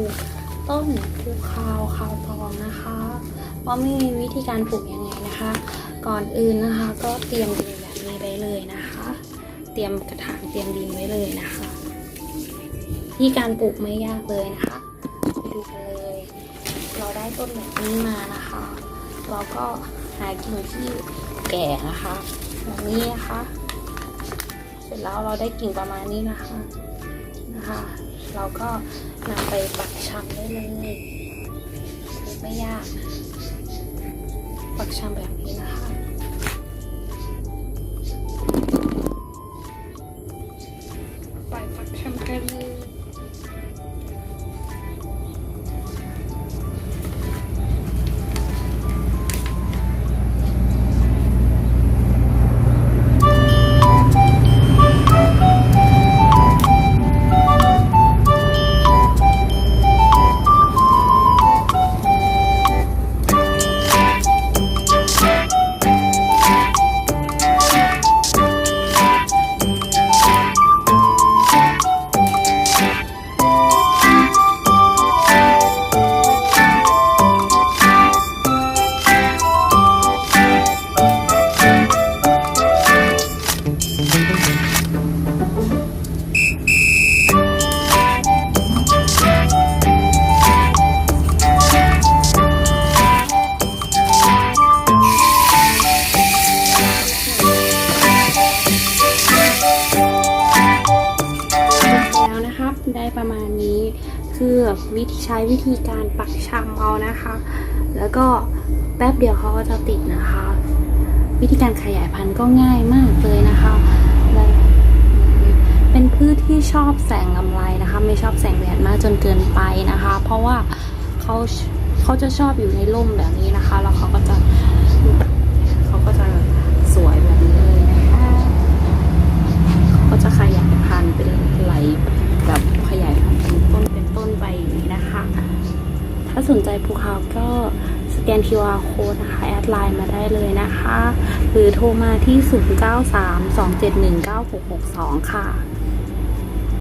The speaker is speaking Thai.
ลูกต้นภูคาวคาวตองนะคะว่าไม่มีวิธีการปลูกยังไงนะคะ ก่อนอื่นนะคะ ก็เตรียมดินแบบนี้ไว้เลยนะคะ เตรียมกระถางเตรียมดินไว้เลยนะคะวิธีการปลูกไม่ยากเลยนะคะไปดูกันเลย เราได้ต้นแบบนี้มานะคะเราก็หากิ่งที่แก่นะคะแบบนี้นะคะ เสร็จแล้วเราได้กิ่งประมาณนี้นะคะ นะคะ เราก็นำไปปักชำได้เลยไม่ยาก ปักชำแบบนี้นะคะ ประมาณนี้ คือวิธีใช้วิธีการปักชำเอานะคะ แล้วก็แป๊บเดียวเขาก็จะติดนะคะ วิธีการขยายพันธุ์ก็ง่ายมากเลยนะคะและเป็นพืชที่ชอบแสงกำไรนะคะ ไม่ชอบแสงแดดมากจนเกินไปนะคะ เพราะว่าเขาเขาจะชอบอยู่ในร่มแบบนี้นะคะ แล้วเขาก็จะเขาก็จะสวยแบบนี้เลยนะคะ ก็จะขยายพันธุ์เป็นไหลแบบขยายพันธุ์เป็นต้นเป็นต้นไปอย่างนี้นะคะ ถ้าสนใจภูเขาก็สแกน QR code นะคะ แอดไลน์มาได้เลยนะคะ หรือโทรมาที่ 0932719662 ค่ะ